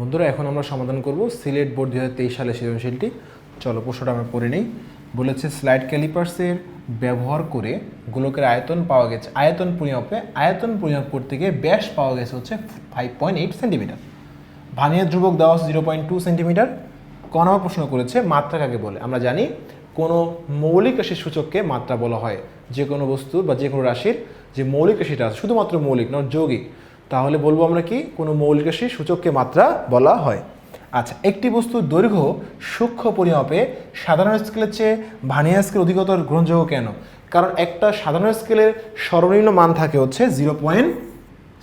বন্ধুরা, এখন আমরা সমাধান করব সিলেট বোর্ড দু হাজার তেইশ সালে সৃজনশীলটি। চলো, প্রশ্নটা আমরা পড়ে নেই। বলেছে স্লাইড ক্যালিপার্সের ব্যবহার করে গোলকের আয়তন পাওয়া গেছে, আয়তন পরিমাপে আয়তন পরিমাপ করতে গিয়ে ব্যাস পাওয়া গেছে হচ্ছে ফাইভ পয়েন্ট এইট সেন্টিমিটার ভানিয়ার ধ্রুবক দেওয়া আছে জিরো পয়েন্ট টু সেন্টিমিটার ক নম্বর প্রশ্ন করেছে মাত্রা কাকে বলে। আমরা জানি, কোনো মৌলিক রাশির সূচককে মাত্রা বলা হয়। যে কোনো বস্তু বা যে কোনো রাশির যে মৌলিক রাশিটা আছে, শুধুমাত্র মৌলিক, নয় যৌগিক। তাহলে বলব আমরা কি? কোনো মৌলিক রাশির সূচককে মাত্রা বলা হয়। আচ্ছা একটি বস্তুর দৈর্ঘ্য সূক্ষ্ম পরিমাপে সাধারণ স্কেলের চেয়ে ভানিয়া স্কেল অধিকতর গ্রহণযোগ্য কেন? কারণ একটা সাধারণ স্কেলের সর্বনিম্ন মান থাকে হচ্ছে জিরো পয়েন্ট,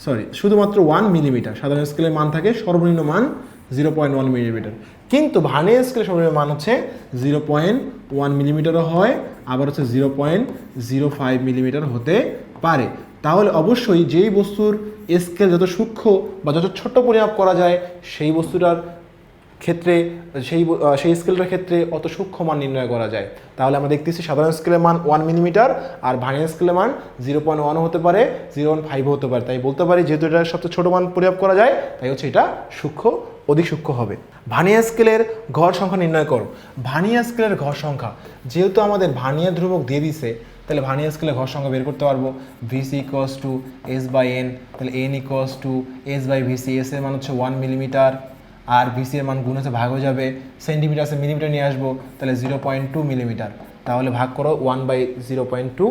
সরি, শুধুমাত্র ওয়ান মিলিমিটার। সাধারণ স্কেলের মান থাকে সর্বনিম্ন মান জিরো পয়েন্ট ওয়ান মিলিমিটার। কিন্তু ভানিয়া স্কেলের সর্বনিম্ন মান হচ্ছে জিরো পয়েন্ট ওয়ান মিলিমিটারও হয়, আবার হচ্ছে zero point zero five millimetre হতে পারে। তাহলে অবশ্যই যেই বস্তুর স্কেল যত সূক্ষ্ম বা যত ছোট পরিমাপ করা যায়, সেই বস্তুটার ক্ষেত্রে, সেই সেই স্কেলটার ক্ষেত্রে অত সূক্ষ্ম মান নির্ণয় করা যায়। তাহলে আমরা দেখতেছি সাধারণ স্কেলের মান ওয়ান মিলিমিটার আর ভানিয়া স্কেলের মান জিরো পয়েন্ট ওয়ানও হতে পারে জিরো ওয়ান ফাইভও হতে পারে। তাই বলতে পারি যেহেতু এটা সবচেয়ে ছোটো মান পরিমাপ করা যায়, তাই হচ্ছে এটা সূক্ষ্ম, অধিক সূক্ষ্ম হবে। ভানিয়া স্কেলের ঘর সংখ্যা নির্ণয় করো। ভানিয়া স্কেলের ঘর সংখ্যা, যেহেতু আমাদের ভানিয়া ধ্রুবক দিয়ে দিছে তাহলে ভানিয়া স্কেলে ঘর সংখ্যা বের করতে পারব। VC equals two S by N তাহলে N equals two S by VC S এর মান হচ্ছে ওয়ান মিলিমিটার আর ভিসি এর মান গুণ হচ্ছে ভাগ হয়ে যাবে। সেন্টিমিটার সে মিলিমিটার নিয়ে আসব, তাহলে জিরো পয়েন্ট টু মিলিমিটার তাহলে ভাগ করো one by zero point two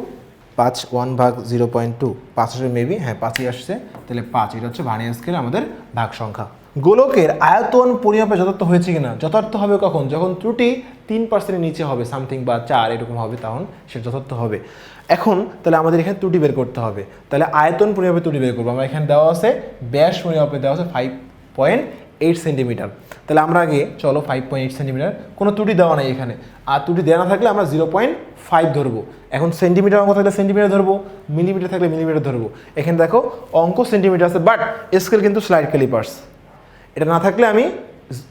পাঁচ ওয়ান ভাগ জিরো পয়েন্ট টু পাঁচ মেবি হ্যাঁ পাঁচই আসছে, তাহলে পাঁচ, এটা হচ্ছে ভানিয়া স্কেলে আমাদের ভাগ সংখ্যা। গোলকের আয়তন পরিমাপে যথার্থ হয়েছে কিনা? যথার্থ হবে কখন? যখন ত্রুটি তিন পার্সেন্টের নিচে হবে সামথিং বা চার, এরকম হবে, তখন সেটা যথার্থ হবে। এখন তাহলে আমাদের এখানে ত্রুটি বের করতে হবে। তাহলে আয়তন পরিমাপে ত্রুটি বের করব। আমরা এখানে দেওয়া আছে, ব্যাস পরিমাপে দেওয়া আছে ফাইভ পয়েন্ট এইট সেন্টিমিটার তাহলে আমরা আগে, চলো ফাইভ পয়েন্ট এইট সেন্টিমিটার কোনো ত্রুটি দেওয়া নাই এখানে। আর ত্রুটি দেওয়া না থাকলে আমরা জিরো পয়েন্ট ফাইভ ধরবো। এখন সেন্টিমিটার অঙ্ক থাকলে সেন্টিমিটার ধরবো মিলিমিটার থাকলে মিলিমিটার ধরবো। এখানে দেখো, অঙ্ক সেন্টিমিটার আছে বাট স্কেল কিন্তু স্লাইড ক্যালিপার্স এটা না থাকলে আমি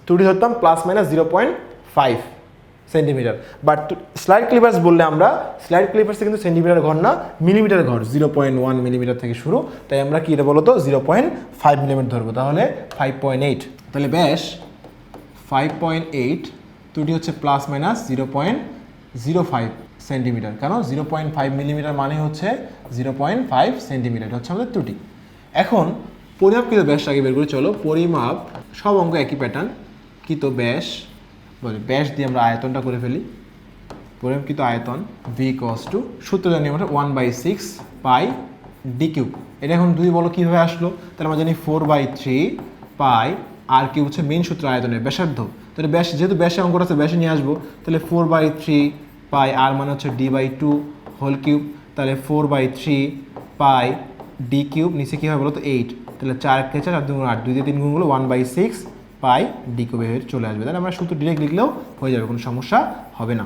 ত্রুটি ধরতাম plus minus zero point five centimetre but slide callipers বললে আমরা স্লাইড ক্লিপার্সে কিন্তু সেন্টিমিটার ঘর না মিলিমিটার ঘর জিরো পয়েন্ট ওয়ান মিলিমিটার থেকে শুরু। তাই আমরা কি এটা বলো তো জিরো পয়েন্ট ফাইভ মিলিমিটার ধরবো। তাহলে ফাইভ পয়েন্ট এইট তাহলে ব্যাস ফাইভ পয়েন্ট এইট ত্রুটি হচ্ছে plus minus zero point zero five centimetre কেন? জিরো পয়েন্ট ফাইভ মিলিমিটার মানে হচ্ছে জিরো পয়েন্ট ফাইভ সেন্টিমিটার হচ্ছে আমাদের ত্রুটি। এখন পরিমাপকৃত ব্যাস আগে বের করে, চলো। পরিমাপ, সব অঙ্ক একই প্যাটার্ন কৃত ব্যাস বলে ব্যাস দিয়ে আমরা আয়তনটা করে ফেলি। পরিমাপকৃত আয়তন ভি কস টু সূত্র জানি আমরা one by six pi D cube এটা এখন দুই বলো কীভাবে আসলো? তাহলে আমরা জানি four by three pi R cube হচ্ছে মেন সূত্র আয়তনের ব্যাসার্ধ। তাহলে ব্যাস, যেহেতু ব্যাসে অঙ্কটা আছে, ব্যাসে নিয়ে আসব। তাহলে four by three pi R মানে হচ্ছে D by two whole cube তাহলে four by three pi D cube নিচে কী হবে বলো তো এইট তাহলে চার কে চার আর দুগুণ আট, দুই তিন গুণগুলো one by six pi D কিউবে হয়ে চলে আসবে। তাহলে আমরা সূত্র ডিরেক্ট লিখলেও হয়ে যাবে, কোনো সমস্যা হবে না।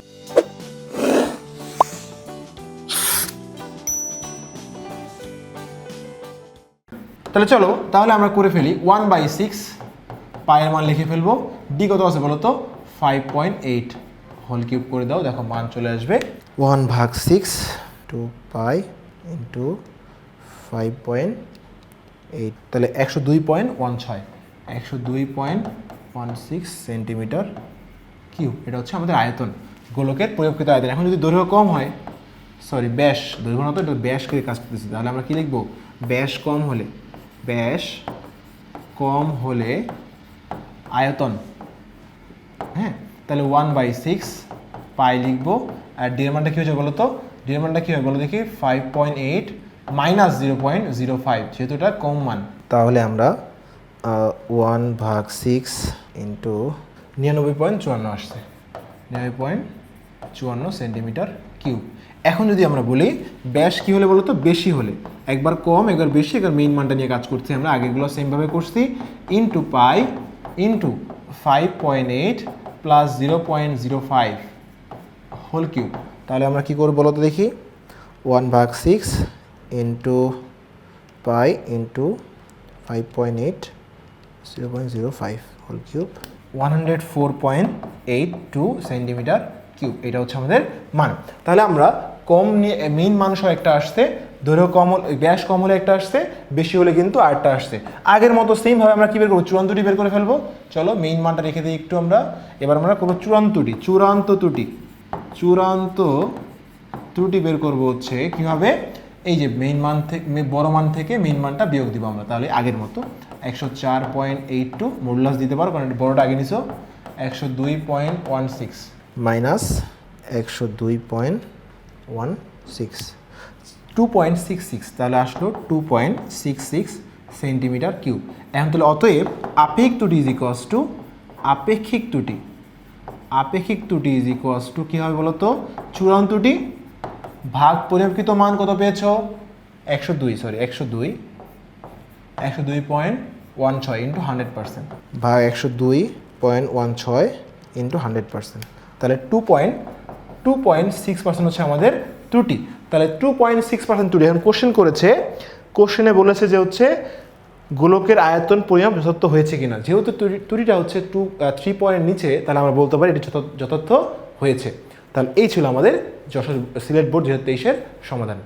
তাহলে চলো, তাহলে আমরা করে ফেলি। ওয়ান বাই সিক্স পায়ের মান লিখে ফেলব। ডি কত আছে বলো তো five point eight whole cube করে দাও, দেখো মান চলে আসবে। ওয়ান ভাগ six two pi into five point eight, তাহলে একশো দুই পয়েন্ট ওয়ান ছয়। একশো দুই point one six centimetre cube, এটা হচ্ছে আমাদের আয়তন, গোলকের প্রয়োগকৃত আয়তন। এখন যদি দৈর্ঘ্য কম হয় সরি ব্যাস, দৈর্ঘ্য না তো, এটা ব্যাস করে কাজ করতেছি। তাহলে আমরা কি লিখব? ব্যাস কম হলে, ব্যাস কম হলে আয়তন হ্যাঁ? তাহলে ওয়ান বাই সিক্স পাই লিখব। আর ডি এর মানটা কী হয়েছে বলো তো? ডি মানটা কী হবে বলো দেখি? Five point eight minus zero point zero five যেহেতু এটা কম মান। তাহলে আমরা ওয়ান ভাগ সিক্স ইন্টু নিরানব্বই পয়েন্ট চুয়ান্ন আসছে। নিরানব্বই পয়েন্ট চুয়ান্ন সেন্টিমিটার কিউব। এখন যদি আমরা বলি ব্যাস কী হলে বলো তো বেশি হলে। একবার কম একবার বেশি একবার মেইন মানটা নিয়ে কাজ করছি আমরা। আগেগুলো সেমভাবে করছি। Into pi into five point eight plus zero point zero five whole cube তাহলে আমরা কী করব বলো তো দেখি? ওয়ান ভাগ six into pi into five point eight zero point zero five whole cube one hundred four point eight two centimetre cube এটা হচ্ছে আমাদের মান। তাহলে আমরা কম নিয়ে মেইন মান সহ একটা আসছে, দৈর্ঘ্য কম হলে, ব্যাস কম হলে একটা আসছে, বেশি হলে কিন্তু আরেকটা আসছে। আগের মতো সেমভাবে আমরা কী বের করব? চূড়ান্তটি বের করে ফেলব। চলো মেইন মানটা রেখে দিই একটু আমরা। এবার আমরা করব চূড়ান্তটি। চূড়ান্ত ত্রুটি। চূড়ান্ত ত্রুটি বের করব হচ্ছে কীভাবে? এই যে মেইন মান থেকে বড় মান থেকে মেইন মানটা বিয়োগ দিব আমরা। তাহলে আগের মতো একশো চার পয়েন্ট এইট টু মোডলাস দিতে পারো কারণ বড়টা আগে নিছো। একশো দুই পয়েন্ট ওয়ান সিক্স। মাইনাস একশো দুই point one six. Two point six six তাহলে আসলো two point six six centimetre cube. এখন তাহলে অতএব আপেক্ষিক ত্রুটি ইজ ইকোয়াস টু আপেক্ষিক ত্রুটি আপেক্ষিক ত্রুটি ইজ ইকোয়াস টু কী হবে বলো তো চূড়ান্ত ত্রুটি ভাগ পরিমাপকৃত মান কত পেয়েছ? একশো দুই সরি একশো দুই। একশো দুই পয়েন্ট ওয়ান ছয় ইন্টু হান্ড্রেড পার্সেন্ট ভাগ একশো দুই পয়েন্ট ওয়ান ছয় ইন্টু হান্ড্রেড পার্সেন্ট তাহলে two point two point six percent হচ্ছে আমাদের ত্রুটি। তাহলে টু পয়েন্ট সিক্স পার্সেন্ট ত্রুটি। এখন কোশ্চেন করেছে কোশ্চেনে বলেছে যে হচ্ছে গোলকের আয়তন পরিমাপ যথার্থ হয়েছে কিনা। যেহেতু ত্রুটি- ত্রুটিটা হচ্ছে টু থ্রি পয়েন্ট নিচে, তাহলে আমরা বলতে পারি এটি যথা- যথার্থ হয়েছে। তাহলে এই ছিল আমাদের যশোর সিলেট বোর্ড দু হাজার সমাধান।